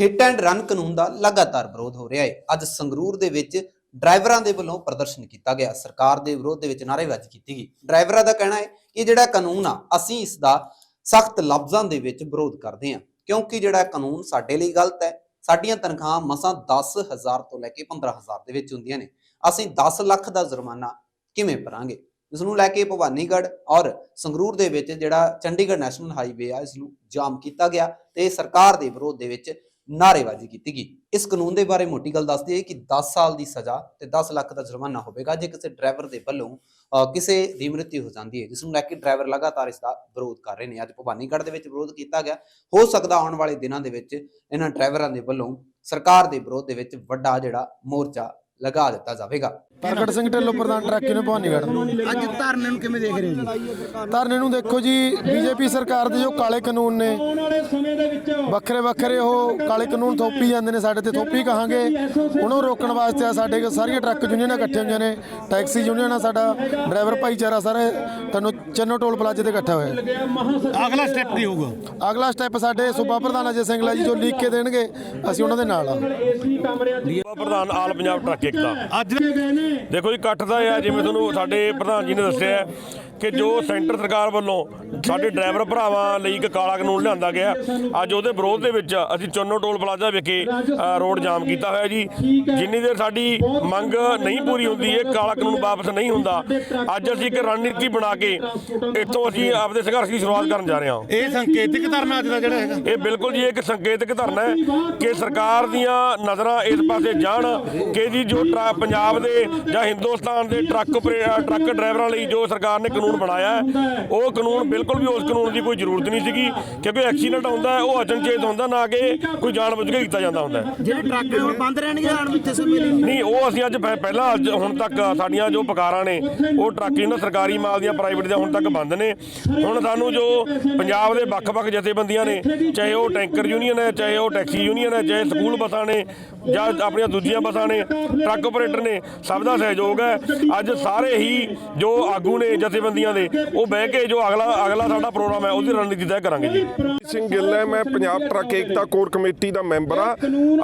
Hit and run ਕਾਨੂੰਨ ਦਾ ਲਗਾਤਾਰ ਵਿਰੋਧ ਹੋ ਰਿਹਾ ਹੈ। ਅੱਜ ਸੰਗਰੂਰ ਦੇ ਵਿੱਚ ਡਰਾਈਵਰਾਂ ਦੇ ਵੱਲੋਂ ਪ੍ਰਦਰਸ਼ਨ ਕੀਤਾ ਗਿਆ। ਸਰਕਾਰ ਦੇ ਵਿਰੋਧ ਦੇ ਵਿੱਚ ਨਾਅਰੇਬਾਜ਼ੀ ਕੀਤੀ ਗਈ। ਡਰਾਈਵਰਾਂ ਦਾ ਕਹਿਣਾ ਹੈ ਕਿ ਜਿਹੜਾ ਕਾਨੂੰਨ ਆ, ਅਸੀਂ ਇਸ ਦਾ ਸਖਤ ਲਫ਼ਜ਼ਾਂ ਦੇ ਵਿੱਚ ਵਿਰੋਧ ਕਰਦੇ ਹਾਂ। ਕਿਉਂਕਿ ਜਿਹੜਾ ਕਾਨੂੰਨ ਸਾਡੇ ਲਈ ਗਲਤ ਹੈ, ਸਾਡੀਆਂ ਤਨਖਾਹਾਂ ਮਸਾਂ 10000 ਤੋਂ ਲੈ ਕੇ 15000 ਦੇ ਵਿੱਚ ਹੁੰਦੀਆਂ ਨੇ। ਅਸੀਂ 10 ਲੱਖ ਦਾ ਜੁਰਮਾਨਾ ਕਿਵੇਂ ਭਰਾਂਗੇ? ਇਸ ਨੂੰ ਲੈ ਕੇ ਭਵਾਨੀਗੜ੍ਹ ਔਰ ਸੰਗਰੂਰ ਦੇ ਵਿੱਚ ਜਿਹੜਾ ਚੰਡੀਗੜ੍ਹ ਨੈਸ਼ਨਲ ਹਾਈਵੇ ਆ ਇਸ ਨੂੰ ਜਾਮ ਕੀਤਾ ਗਿਆ ਤੇ ਸਰਕਾਰ ਦੇ ਵਿਰੋਧ ਦੇ ਵਿੱਚ ਨਾਅਰੇਬਾਜ਼ੀ ਕੀਤੀ ਗਈ। ਇਸ ਕਾਨੂੰਨ ਦੇ ਬਾਰੇ ਮੋਟੀ ਗੱਲ ਦੱਸਦੀ ਹੈ ਕਿ 10 ਸਾਲ ਦੀ ਸਜ਼ਾ ਤੇ 10 ਲੱਖ ਦਾ ਜੁਰਮਾਨਾ ਹੋਵੇਗਾ ਜੇ ਕਿਸੇ ਡਰਾਈਵਰ ਦੇ ਵੱਲੋਂ ਅਹ, ਕਿਸੇ ਦੀ ਮ੍ਰਿਤਿੂ ਹੋ ਜਾਂਦੀ ਹੈ ਜਿਸ ਨੂੰ ਲੈ ਕੇ ਡਰਾਈਵਰ ਲਗਾਤਾਰ ਇਸ ਦਾ ਵਿਰੋਧ ਕਰ ਰਹੇ ਨੇ। ਅੱਜ ਭਵਾਨੀਗੜ੍ਹ ਦੇ ਵਿੱਚ ਵਿਰੋਧ ਕੀਤਾ ਗਿਆ। ਹੋ ਸਕਦਾ ਆਉਣ ਵਾਲੇ ਦਿਨਾਂ ਦੇ ਵਿੱਚ ਇਹਨਾਂ ਡਰਾਈਵਰਾਂ ਦੇ ਵੱਲੋਂ ਸਰਕਾਰ ਦੇ ਵਿਰੋਧ ਦੇ ਵਿੱਚ ਵੱਡਾ ਜਿਹੜਾ ਮੋਰਚਾ ਲਗਾ ਦਿੱਤਾ ਜਾਵੇਗਾ। ਪ੍ਰਗਟ ਸਿੰਘ ਢਿੱਲੋਂ ਪ੍ਰਧਾਨ ਟਰੱਕੀ ਨੂੰ ਭਵਾਨੀਗੜ੍ਹ ਅੱਜ ਧਰਨੇ ਨੂੰ ਕਿਵੇਂ ਦੇਖ ਰਹੇ ਹੋ ਜੀ? ਧਰਨੇ ਨੂੰ ਦੇਖੋ ਜੀ ਬੀਜੇਪੀ ਸਰਕਾਰ ਦੇ ਜੋ ਕਾਲੇ ਕਾਨੂੰਨ ਨੇ ਵੱਖਰੇ ਵੱਖਰੇ ਉਹ ਕਾਲੇ ਕਾਨੂੰਨ ਥੋਪੀ ਜਾਂਦੇ ਨੇ ਸਾਡੇ ਤੇ ਥੋਪੀ ਕਹਾਂਗੇ। ਉਹਨੂੰ ਰੋਕਣ ਵਾਸਤੇ ਆ ਸਾਡੇ ਸਾਰੀਆਂ ਟਰੱਕ ਯੂਨੀਅਨਾਂ ਇਕੱਠੀਆਂ ਹੋਈਆਂ ਨੇ ਟੈਕਸੀ ਯੂਨੀਅਨ ਸਾਡਾ ਡਰਾਈਵਰ ਭਾਈਚਾਰਾ ਸਾਰੇ ਤੁਹਾਨੂੰ ਚੰਨੋ ਟੋਲ ਪਲਾਜ਼ੇ ਤੇ ਇਕੱਠਾ ਹੋਇਆ। ਅਗਲਾ ਸਟੈਪ ਕੀ ਹੋਊਗਾ? ਅਗਲਾ ਸਟੈਪ ਸਾਡੇ ਸੂਬਾ ਪ੍ਰਧਾਨ ਅਜੇ ਸਿੰਘਲਾ ਜੀ ਜੋ ਲਿਖ ਕੇ ਦੇਣਗੇ ਅਸੀਂ ਉਹਨਾਂ ਦੇ ਨਾਲ ਆ। ਸੂਬਾ ਪ੍ਰਧਾਨ ਆਲ ਪੰਜਾਬ ਟਰੱਕ ਅੱਜ ਦੇਖੋ ਜੀ ਇਕੱਠ ਦਾ ਆ ਜਿਵੇਂ ਤੁਹਾਨੂੰ ਸਾਡੇ ਪ੍ਰਧਾਨ ਜੀ ਨੇ ਦੱਸਿਆ ਕਿ ਜੋ ਸੈਂਟਰ ਸਰਕਾਰ ਵੱਲੋਂ ਸਾਡੇ ਡਰਾਈਵਰ ਭਰਾਵਾਂ ਲਈ ਇੱਕ ਕਾਲਾ ਕਾਨੂੰਨ ਲਿਆਂਦਾ ਗਿਆ। ਅੱਜ ਉਹਦੇ ਵਿਰੋਧ ਦੇ ਵਿੱਚ ਅਸੀਂ ਚੰਨੋ ਟੋਲ ਪਲਾਜ਼ਾ ਵਿਖੇ ਰੋਡ ਜਾਮ ਕੀਤਾ ਹੋਇਆ ਜੀ। ਜਿੰਨੀ ਦੇਰ ਸਾਡੀ ਮੰਗ ਨਹੀਂ ਪੂਰੀ ਹੁੰਦੀ ਇਹ ਕਾਲਾ ਕਾਨੂੰਨ ਵਾਪਸ ਨਹੀਂ ਹੁੰਦਾ ਅੱਜ ਅਸੀਂ ਇੱਕ ਰਣਨੀਤੀ ਬਣਾ ਕੇ ਇੱਥੋਂ ਅਸੀਂ ਆਪਦੇ ਸੰਘਰਸ਼ ਦੀ ਸ਼ੁਰੂਆਤ ਕਰਨ ਜਾ ਰਹੇ ਹਾਂ। ਇਹ ਸੰਕੇਤਿਕ ਧਰਨਾ ਅੱਜ ਦਾ ਜਿਹੜਾ ਹੈਗਾ। ਇਹ ਬਿਲਕੁਲ ਜੀ ਇੱਕ ਸੰਕੇਤਕ ਧਰਨਾ ਹੈ ਕਿ ਸਰਕਾਰ ਦੀਆਂ ਨਜ਼ਰਾਂ ਇਸ ਪਾਸੇ ਜਾਣ ਕਿ ਜੀ ਜੋ ਟਰਾ- ਪੰਜਾਬ ਦੇ ਜਾਂ ਹਿੰਦੁਸਤਾਨ ਦੇ ਟਰੱਕ ਟਰੱਕ ਡਰਾਈਵਰਾਂ ਲਈ ਜੋ ਸਰਕਾਰ ਨੇ ਕਾਨੂੰਨ ਬਣਾਇਆ ਹੈ। ਉਹ ਕਾਨੂੰਨ ਬਿਲਕੁਲ ਵੀ ਉਸ ਕਾਨੂੰਨ ਦੀ ਕੋਈ ਜ਼ਰੂਰਤ ਨਹੀਂ ਸੀਗੀ ਕਿਉਂਕਿ ਐਕਸੀਡੈਂਟ ਹੁੰਦਾ ਹੈ ਉਹ ਅਚਨਚੇਤ ਹੁੰਦਾ ਨਾ ਕਿ ਕੋਈ ਜਾਣਬੁੱਝ ਕੇ ਕੀਤਾ ਜਾਂਦਾ ਹੁੰਦਾ ਹੈ। ਜਿਹੜੇ ਟਰੱਕ ਹੁਣ ਬੰਦ ਰਹਿਣਗੇ ਆਣ ਵਿੱਚ ਸਮੇਂ ਲਈ ਨਹੀਂ ਉਹ ਅਸੀਂ ਅੱਜ ਪਹਿ- ਪਹਿਲਾਂ ਅੱਜ ਹੁਣ ਤੱਕ ਸਾਡੀਆਂ ਜੋ ਪਕਾਰਾਂ ਨੇ ਉਹ ਟਰੱਕ ਇਹਨਾਂ ਸਰਕਾਰੀ ਮਾਲ ਦੀਆਂ ਪ੍ਰਾਈਵੇਟ ਦੇ ਹੁਣ ਤੱਕ ਬੰਦ ਨੇ। ਹੁਣ ਸਾਨੂੰ ਜੋ ਪੰਜਾਬ ਦੇ ਵੱਖ-ਵੱਖ ਜਥੇਬੰਦੀਆਂ ਨੇ ਚਾਹੇ ਉਹ ਟੈਂਕਰ ਯੂਨੀਅਨ ਹੈ ਚਾਹੇ ਉਹ ਟੈਕਸੀ ਯੂਨੀਅਨ ਹੈ ਚਾਹੇ ਸਕੂਲ ਬੱਸਾਂ ਨੇ ਜਾਂ ਆਪਣੀਆਂ ਦੂਜੀਆਂ ਬੱਸਾਂ ਨੇ ਟਰੱਕ ਆਪਰੇਟਰ ਨੇ ਸਭ ਦਾ ਸਹਿਯੋਗ ਹੈ। ਅੱਜ ਸਾਰੇ ਹੀ ਜੋ ਆਗੂ ਨੇ ਜਥੇਬੰਦੀਆਂ ਦੇ ਉਹ ਬਹਿ ਕੇ ਜੋ ਅਗਲਾ ਅਗਲਾ ਸਾਡਾ ਪ੍ਰੋਗਰਾਮ ਹੈ, ਉਹਦੀ ਰਣਨੀਤੀ ਤੈਅ ਕਰਾਂਗੇ ਜੀ। ਸਿੰਘ ਗਿੱਲ ਹੈ, ਮੈਂ Punjab truck Ekta core committee ਦਾ ਮੈਂਬਰ ਆ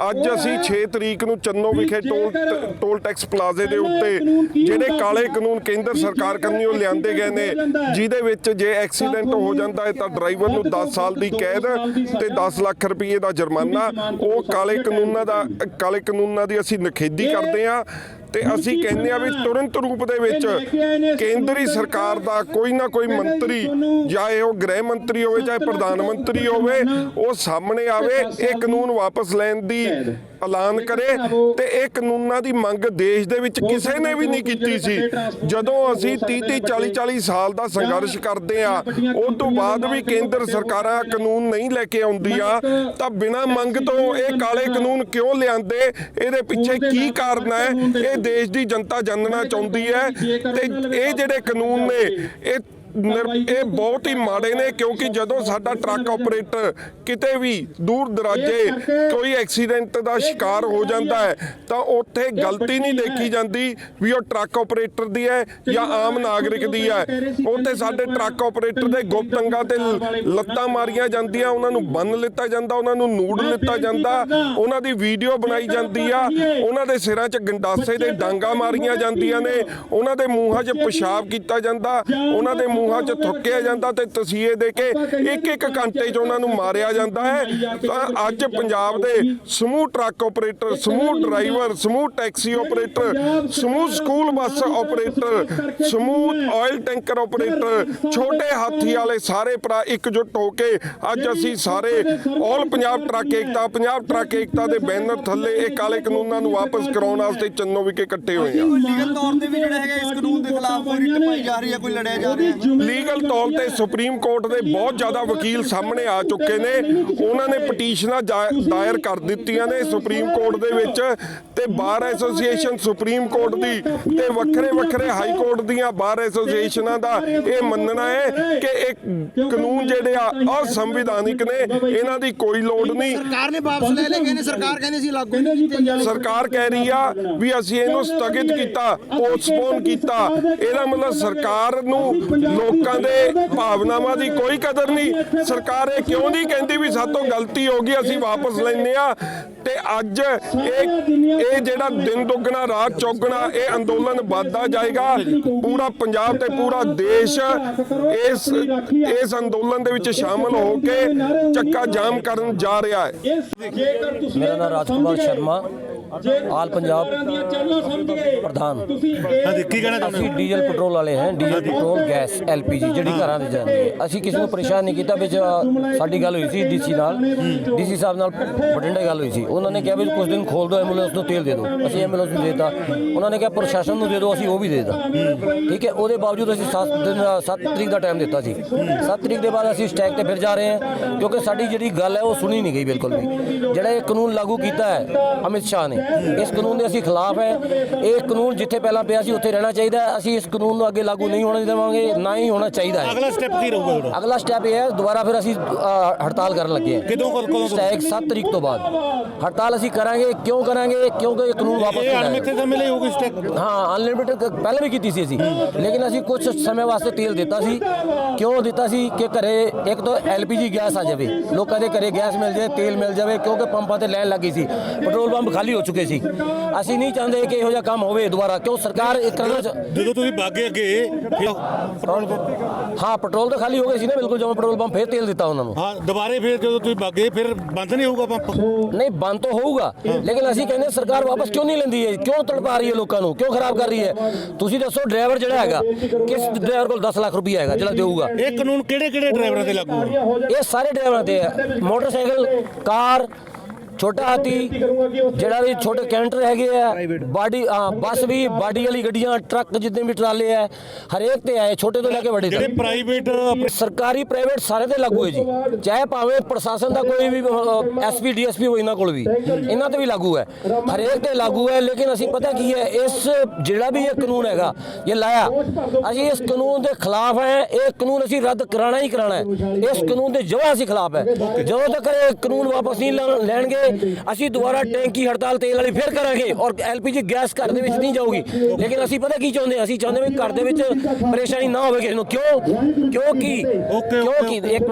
ਅੱਜ ਅਸੀਂ 6 ਤਰੀਕ ਨੂੰ ਚੰਨੋ ਵਿਖੇ ਟੋਲ ਟੋਲ ਟੈਕਸ ਪਲਾਜ਼ੇ ਦੇ ਉੱਤੇ ਜਿਹੜੇ ਕਾਲੇ ਕਾਨੂੰਨ ਕੇਂਦਰ ਸਰਕਾਰ ਕੰਨਿਓ ਲਿਆਂਦੇ ਗਏ ਨੇ। ਜਿਹਦੇ ਵਿੱਚ ਜੇ ਐਕਸੀਡੈਂਟ ਹੋ ਜਾਂਦਾ ਹੈ, ਤਾਂ ਡਰਾਈਵਰ ਨੂੰ 10 ਸਾਲ ਦੀ ਕੈਦ ਤੇ 10 ਲੱਖ ਰੁਪਏ ਦਾ ਜੁਰਮਾਨਾ। ਉਹ ਕਾਲੇ ਕਾਨੂੰਨਾਂ ਦਾ ਕਾਲੇ ਕਾਨੂੰਨਾਂ ਦੀ ਅਸੀਂ ਨਿਖੇਧੀ ਕਰਦੇ ਆ ਤੇ ਅਸੀਂ ਕਹਿੰਦੇ ਆ ਵੀ ਤੁਰੰਤ ਰੂਪ ਦੇ ਵਿੱਚ ਕੇਂਦਰੀ ਸਰਕਾਰ ਦਾ ਕੋਈ ਨਾ ਕੋਈ ਮੰਤਰੀ ਇਹ ਉਹ ਗ੍ਰਹਿ ਮੰਤਰੀ ਹੋਵੇ ਚਾਹੇ ਪ੍ਰਧਾਨ ਮੰਤਰੀ ਹੋਵੇ ਉਹ ਸਾਹਮਣੇ ਆਵੇ ਇਹ ਕਾਨੂੰਨ ਵਾਪਸ ਲੈਣ ਦੀ ਐਲਾਨ ਕਰੇ ਤੇ ਇਹ ਕਾਨੂੰਨਾਂ ਦੀ ਮੰਗ ਦੇਸ਼ ਦੇ ਵਿੱਚ ਕਿਸੇ ਨੇ ਵੀ ਨਹੀਂ ਕੀਤੀ ਸੀ। ਜਦੋਂ ਅਸੀਂ 30 30 40 40 ਸਾਲ ਦਾ ਸੰਘਰਸ਼ ਕਰਦੇ ਆ ਉਸ ਤੋਂ ਬਾਅਦ ਵੀ ਕੇਂਦਰ ਸਰਕਾਰਾਂ ਕਾਨੂੰਨ ਨਹੀਂ ਲੈ ਕੇ ਆਉਂਦੀਆਂ ਤਾਂ ਬਿਨਾਂ ਮੰਗ ਤੋਂ ਇਹ ਕਾਲੇ ਕਾਨੂੰਨ ਕਿਉਂ ਲਿਆਂਦੇ? ਇਹਦੇ ਪਿੱਛੇ ਕੀ ਕਾਰਨ ਹੈ? ਇਹ ਦੇਸ਼ ਦੀ ਜਨਤਾ ਜਾਣਨਾ ਚਾਹੁੰਦੀ ਹੈ ਤੇ ਇਹ ਜਿਹੜੇ ਕਾਨੂੰਨ ਨੇ ਇਹ ਨਿਰ- ਇਹ ਬਹੁਤ ਹੀ ਮਾੜੇ ਨੇ ਕਿਉਂਕਿ ਜਦੋਂ ਸਾਡਾ ਟਰੱਕ ਆਪਰੇਟਰ ਕਿਤੇ ਵੀ ਦੂਰ ਦਰਾਜੇ ਕੋਈ ਐਕਸੀਡੈਂਟ ਦਾ ਸ਼ਿਕਾਰ ਹੋ ਜਾਂਦਾ ਹੈ ਤਾਂ ਉੱਥੇ ਗਲਤੀ ਨਹੀਂ ਦੇਖੀ ਜਾਂਦੀ ਵੀ ਉਹ ਟਰੱਕ ਆਪਰੇਟਰ ਦੀ ਹੈ ਜਾਂ ਆਮ ਨਾਗਰਿਕ ਦੀ ਹੈ। ਉੱਥੇ ਸਾਡੇ ਟਰੱਕ ਆਪਰੇਟਰ ਦੇ ਗੁਪਤ ਅੰਗਾਂ ਤੇ ਲ- ਲੱਤਾਂ ਮਾਰੀਆਂ ਜਾਂਦੀਆਂ ਉਹਨਾਂ ਨੂੰ ਬੰਨ ਲਿੱਤਾ ਜਾਂਦਾ ਉਹਨਾਂ ਨੂੰ ਨੂੜ ਲਿੱਤਾ ਜਾਂਦਾ ਉਹਨਾਂ ਦੀ ਵੀਡੀਓ ਬਣਾਈ ਜਾਂਦੀ ਆ ਉਹਨਾਂ ਦੇ ਸਿਰਾਂ 'ਚ ਗੰਡਾਸੇ ਦੇ ਡਾਂਗਾ ਮਾਰੀਆਂ ਜਾਂਦੀਆਂ ਨੇ ਉਹਨਾਂ ਦੇ ਮੂੰਹਾਂ 'ਚ ਪਿਸ਼ਾਬ ਕੀਤਾ ਜਾਂਦਾ ਉਹਨਾਂ ਦੇ ਮੂੰਹਾਂ 'ਚ ਥੁੱਕਿਆ ਜਾਂਦਾ ਤੇ ਤਸੀਹੇ ਦੇ ਕੇ ਇੱਕ ਇੱਕ ਘੰਟੇ 'ਚ ਉਹਨਾਂ ਨੂੰ ਮਾਰਿਆ ਜਾਂਦਾ ਹੈ। ਤਾਂ ਅੱਜ ਪੰਜਾਬ ਦੇ ਸਮੂਹ ਟਰੱਕ ਆਪਰੇਟਰ ਸਮੂਹ ਡਰਾਈਵਰ ਸਮੂਹ ਟੈਕਸੀ ਆਪਰੇਟਰ ਸਮੂਹ ਸਕੂਲ ਬੱਸ ਆਪਰੇਟਰ ਸਮੂਹ ਆਇਲ ਟੈਂਕਰ ਆਪਰੇਟਰ ਛੋਟੇ ਹਾਥੀ ਵਾਲੇ ਸਾਰੇ ਭਰਾ ਇਕਜੁੱਟ ਹੋ ਕੇ ਅੱਜ ਅਸੀਂ ਸਾਰੇ all Punjab truck Ekta Punjab truck Ekta ਦੇ ਬੈਨਰ ਥੱਲੇ ਇਹ ਕਾਲੇ ਕਾਨੂੰਨਾਂ ਨੂੰ ਵਾਪਸ ਕਰਾਉਣ ਵਾਸਤੇ ਚੰਨੋ ਵਿਖੇ ਇਕੱਠੇ ਹੋਏ ਆ। ਲੀਗਲ ਤੌਰ ਤੇ ਵੀ ਜਿਹੜਾ ਹੈਗਾ ਇਸ ਕਾਨੂੰਨ ਦੇ ਖਿਲਾਫ ਕੋਈ ਰਿਟ ਪਾਈ ਜਾ ਰਹੀ ਹੈ ਕੋਈ ਲੜਿਆ ਜਾ ਰਿਹਾ ਹੈ। ਲੀਗਲ ਤੌਰ ਤੇ ਸੁਪਰੀਮ ਕੋਰਟ ਦੇ ਬਹੁਤ ਜ਼ਿਆਦਾ ਵਕੀਲ ਸਾਹਮਣੇ ਆ ਚੁੱਕੇ ਨੇ। ਉਹਨਾਂ ਨੇ ਪਟੀਸ਼ਨਾਂ ਦਾਇਰ ਕਰ ਦਿੱਤੀਆਂ ਨੇ ਸੁਪਰੀਮ ਕੋਰਟ ਦੇ ਵਿੱਚ। ਤੇ ਬਾਰ ਐਸੋਸੀਏਸ਼ਨ ਸੁਪਰੀਮ ਕੋਰਟ ਦੀ ਤੇ ਵੱਖਰੇ ਵੱਖਰੇ ਹਾਈ ਕੋਰਟ ਦੀਆਂ ਬਾਰ ਐਸੋਸੀਏਸ਼ਨਾਂ ਦਾ ਇਹ ਮੰਨਣਾ ਹੈ ਕਿ ਇਹ ਕਾਨੂੰਨ ਜਿਹੜੇ ਆ ਅਸੰਵਿਧਾਨਿਕ ਨੇ ਇਹਨਾਂ ਦੀ ਕੋਈ ਲੋੜ ਨਹੀਂ। ਸਰਕਾਰ ਨੇ ਵਾਪਸ ਲੈ ਲਏ ਨੇ ਸਰਕਾਰ ਕਹਿੰਦੇ ਸੀ ਲਾਗੂ। ਸਰਕਾਰ ਕਹਿ ਰਹੀ ਆ ਵੀ ਅਸੀਂ ਇਹਨੂੰ ਸਥਗਿਤ ਕੀਤਾ ਪੋਸਟਪੋਨ ਕੀਤਾ। ਇਹਦਾ ਮਤਲਬ ਸਰਕਾਰ ਨੂੰ ਲੋਕਾਂ ਦੇ ਭਾਵਨਾਵਾਂ ਦੀ ਕੋਈ ਕਦਰ ਨਹੀਂ। ਸਰਕਾਰ ਇਹ ਕਿਉਂ ਨਹੀਂ ਕਹਿੰਦੀ ਵੀ ਸਾਤੋਂ ਗਲਤੀ ਹੋ ਗਈ, ਅਸੀਂ ਵਾਪਸ ਲੈਂਦੇ ਆ ਤੇ ਅੱਜ ਇਹ ਇਹ ਜਿਹੜਾ ਦਿਨ ਦੁੱਗਣਾ, ਰਾਤ ਚੌਗਣਾ, ਇਹ ਅੰਦੋਲਨ ਵੱਧਦਾ ਜਾਏਗਾ। ਪੂਰਾ ਪੰਜਾਬ ਤੇ ਪੂਰਾ ਦੇਸ਼ ਇਸ ਇਸ ਅੰਦੋਲਨ ਦੇ ਵਿੱਚ ਸ਼ਾਮਲ ਹੋ ਕੇ ਚੱਕਾ ਜਾਮ ਕਰਨ ਜਾ ਰਿਹਾ ਹੈ। ਮੇਰਾ ਨਾਮ ਰਾਜਕੁਮਾਰ ਸ਼ਰਮਾ। ਆਲ ਪੰਜਾਬ ਪ੍ਰਧਾਨ। ਹਾਂਜੀ ਕੀ ਕਹਿਣਾ ਚਾਹੁੰਦੇ ਅਸੀਂ ਡੀਜ਼ਲ ਪੈਟਰੋਲ ਵਾਲੇ ਹਾਂ ਡੀਜ਼ਲ ਪੈਟਰੋਲ ਗੈਸ ਐਲਪੀਜੀ ਜਿਹੜੀ ਘਰਾਂ ਦੇ ਜਾਂਦੀ ਹੈ। ਅਸੀਂ ਕਿਸੇ ਨੂੰ ਪਰੇਸ਼ਾਨ ਨਹੀਂ ਕੀਤਾ ਵਿੱਚ ਸਾਡੀ ਗੱਲ ਹੋਈ ਸੀ ਡੀਸੀ ਨਾਲ। ਡੀਸੀ ਸਾਹਿਬ ਨਾਲ ਬਠਿੰਡੇ ਗੱਲ ਹੋਈ ਸੀ। ਉਹਨਾਂ ਨੇ ਕਿਹਾ ਵੀ ਕੁਝ ਦਿਨ ਖੋਲ ਦਿਓ ਐਂਬੂਲੈਂਸ ਨੂੰ ਤੇਲ ਦੇ ਦਿਓ। ਅਸੀਂ ਐਂਬੂਲੈਂਸ ਨੂੰ ਦੇ ਦਿੱਤਾ। ਉਹਨਾਂ ਨੇ ਕਿਹਾ ਪ੍ਰਸ਼ਾਸਨ ਨੂੰ ਦੇ ਦਿਓ ਅਸੀਂ ਉਹ ਵੀ ਦੇ ਦਿੱਤਾ। ਠੀਕ ਹੈ ਉਹਦੇ ਬਾਵਜੂਦ ਅਸੀਂ 7 ਦਿਨ 7 ਤਰੀਕ ਦਾ ਟਾਈਮ ਦਿੱਤਾ ਸੀ। 7 ਤਰੀਕ ਦੇ ਬਾਅਦ ਅਸੀਂ ਸਟੈਕ ਤੇ ਫਿਰ ਜਾ ਰਹੇ ਹਾਂ ਕਿਉਂਕਿ ਸਾਡੀ ਜਿਹੜੀ ਗੱਲ ਹੈ ਉਹ ਸੁਣੀ ਨਹੀਂ ਗਈ ਬਿਲਕੁਲ ਵੀ। ਜਿਹੜਾ ਇਹ ਕਾਨੂੰਨ ਲਾਗੂ ਕੀਤਾ ਹੈ ਅਮਿਤ ਸ਼ਾਹ ਨੇ ਇਸ ਕਾਨੂੰਨ ਦੇ ਅਸੀਂ ਖਿਲਾਫ ਹੈ। ਇਹ ਕਾਨੂੰਨ ਜਿੱਥੇ ਪਹਿਲਾਂ ਪਿਆ ਸੀ ਉੱਥੇ ਰਹਿਣਾ ਚਾਹੀਦਾ ਹੈ। ਅਸੀਂ ਇਸ ਕਾਨੂੰਨ ਨੂੰ ਅੱਗੇ ਲਾਗੂ ਨਹੀਂ ਹੋਣ ਦੇਵਾਂਗੇ ਨਾ ਹੀ ਹੋਣਾ ਚਾਹੀਦਾ ਹੈ। ਅਗਲਾ ਸਟੈਪ ਕੀ ਰਹੂਗਾ ਤੁਹਾਡਾ? ਅਗਲਾ ਸਟੈਪ ਇਹ ਹੈ ਦੁਬਾਰਾ ਫਿਰ ਅਸੀਂ ਅ, ਹੜਤਾਲ ਕਰਨ ਲੱਗੇ ਹਾਂ। ਕਦੋਂ ਕਦੋਂ ਕਦੋਂ ਸਟੈਕ 7 ਤਰੀਕ ਤੋਂ ਬਾਅਦ। ਹੜਤਾਲ ਅਸੀਂ ਕਰਾਂਗੇ ਕਿਉਂ ਕਰਾਂਗੇ ਕਿਉਂਕਿ ਇਹ ਕਾਨੂੰਨ ਵਾਪਸ ਇਹ ਲੈਣਾ ਹੈ ਅਣਮਿੱਥੇ ਸਮੇਂ ਲਈ ਹੋਊਗੀ ਸਟੈਪ ਹਾਂ ਅਨਲਿਮਿਟਡ ਪਹਿਲਾਂ ਵੀ ਕੀਤੀ ਸੀ ਅਸੀਂ। ਲੇਕਿਨ ਅਸੀਂ ਕੁਝ ਸਮੇਂ ਵਾਸਤੇ ਤੇਲ ਦਿੱਤਾ ਸੀ। ਕਿਉਂ ਦਿੱਤਾ ਸੀ ਕਿ ਘਰੇ ਇੱਕ ਤਾਂ ਐਲਪੀਜੀ ਗੈਸ ਆ ਜਾਵੇ। ਲੋਕਾਂ ਦੇ ਘਰੇ ਗੈਸ ਮਿਲ ਜਾਵੇ ਤੇਲ ਮਿਲ ਜਾਵੇ ਕਿਉਂਕਿ ਪੰਪਾਂ ਤੇ ਲਾਈਨ ਲੱਗੀ ਸੀ। ਪੈਟਰੋਲ ਪੰਪ ਖਾਲੀ ਹੋ ਚੁੱਕੇ ਸੀ। ਅਸੀਂ ਨਹੀਂ ਚਾਹੁੰਦੇ ਕਿ ਇਹੋ ਜਿਹਾ ਕੰਮ ਹੋਵੇ ਦੁਬਾਰਾ ਕਿਉਂ ਸਰਕਾਰ ਇੱਕ ਕਰਨਾ ਚ- ਜਦੋਂ ਤੁਸੀਂ ਬਾਗੇ ਅੱਗੇ ਫਿਰ ਹਾਂ ਪੈਟਰੋਲ ਤਾਂ ਖਾਲੀ ਹੋ ਗਏ ਸੀ ਨਾ ਬਿਲਕੁਲ ਜਦੋਂ ਪੈਟਰੋਲ ਪੰਪ ਫੇਰ ਤੇਲ ਦਿੱਤਾ ਉਹਨਾਂ ਨੂੰ। ਹਾਂ ਦੁਬਾਰੇ ਫਿਰ ਜਦੋਂ ਤੁਸੀਂ ਬਾਗੇ ਫਿਰ ਬੰਦ ਨਹੀਂ ਹੋਊਗਾ ਪੰਪ? ਨਹੀਂ ਬੰਦ ਤਾਂ ਹੋਊਗਾ ਲੇਕਿਨ ਅਸੀਂ ਕਹਿੰਦੇ ਸਰਕਾਰ ਵਾਪਸ ਕਿਉਂ ਨਹੀਂ ਲੈਂਦੀ ਹੈ? ਕਿਉਂ ਤੜਪਾ ਰਹੀ ਹੈ ਲੋਕਾਂ ਨੂੰ? ਕਿਉਂ ਖਰਾਬ ਕਰ ਰਹੀ ਹੈ? ਤੁਸੀਂ ਦੱਸੋ ਡਰਾਈਵਰ ਜਿਹੜਾ ਹੈਗਾ ਕਿਸ ਡਰਾਈਵਰ ਕੋਲ 10 ਲੱਖ ਰੁਪਏ ਹੈਗਾ ਜਿਹੜਾ ਦੇਊਗਾ? ਇਹ ਕਾਨੂੰਨ ਕਿਹੜੇ ਕਿਹੜੇ ਡਰਾਈਵਰਾਂ ਤੇ ਲਾਗੂ? ਹੋਣਾ ਇਹ ਸਾਰੇ ਡਰਾਈਵਰਾਂ ਤੇ ਹੈ। ਮੋਟਰਸਾਈਕਲ ਕਾਰ ਛੋਟਾ ਹਾਥੀ ਜਿਹੜਾ ਵੀ ਛੋਟੇ ਕੈਂਟਰ ਹੈਗੇ ਆ ਬਾਡੀ ਹਾਂ ਬੱਸ ਵੀ ਬਾਡੀ ਵਾਲੀ ਗੱਡੀਆਂ ਟਰੱਕ ਜਿੰਨੇ ਵੀ ਟਰਾਲੇ ਆ ਹਰੇਕ ਤੇ ਆਏ ਛੋਟੇ ਤੋਂ ਲੈ ਕੇ ਵੱਡੇ ਜਿਹੜੇ ਤੱਕ। ਪ੍ਰਾਈਵੇਟ ਸਰਕਾਰੀ ਪ੍ਰਾਈਵੇਟ ਸਾਰੇ ਤੇ ਲਾਗੂ ਹੈ ਜੀ। ਚਾਹੇ ਭਾਵੇਂ ਪ੍ਰਸ਼ਾਸਨ ਦਾ ਕੋਈ ਵੀ ਐਸਪੀ ਡੀਐਸਪੀ ਹੋ ਇਹਨਾਂ ਕੋਲ ਵੀ ਇਹਨਾਂ ਤੇ ਵੀ ਲਾਗੂ ਹੈ। ਹਰੇਕ ਤੇ ਲਾਗੂ ਹੈ ਲੇਕਿਨ ਅਸੀਂ ਪਤਾ ਕੀ ਹੈ ਇਸ ਜਿਹੜਾ ਵੀ ਇਹ ਕਾਨੂੰਨ ਹੈਗਾ ਇਹ ਲਾਇਆ ਅਸੀਂ ਇਸ ਕਾਨੂੰਨ ਦੇ ਖਿਲਾਫ ਹੈ ਇਹ ਕਾਨੂੰਨ ਅਸੀਂ ਰੱਦ ਕਰਾਣਾ ਹੀ ਕਰਾਣਾ ਹੈ। ਇਸ ਕਾਨੂੰਨ ਦੇ ਜਵਾਂ ਅਸੀਂ ਖਿਲਾਫ ਹੈ। ਜਦੋਂ ਤੱਕ ਇਹ ਕਾਨੂੰਨ ਵਾਪਸ ਨਹੀਂ ਲੈ- ਲੈਣਗੇ ਅਸੀਂ ਦੁਬਾਰਾ ਟੈਂਕੀ ਹੜਤਾਲ ਤੇਲ ਵਾਲੀ ਫਿਰ ਕਰਾਂਗੇ ਔਰ ਐਲਪੀਜੀ ਗੈਸ ਘਰ ਦੇ ਵਿੱਚ ਨਹੀਂ ਜਾਊਗੀ। ਲੇਕਿਨ ਅਸੀਂ ਪਤਾ ਕੀ ਚਾਹੁੰਦੇ ਹਾਂ? ਅਸੀਂ ਚਾਹੁੰਦੇ ਵੀ ਘਰ ਦੇ ਵਿੱਚ ਪਰੇਸ਼ਾਨੀ ਨਾ ਹੋਵੇ ਕਿਸੇ ਨੂੰ। ਕਿਉਂ? ਕਿਉਂਕਿ ਕਿਉਂਕਿ ਇੱਕ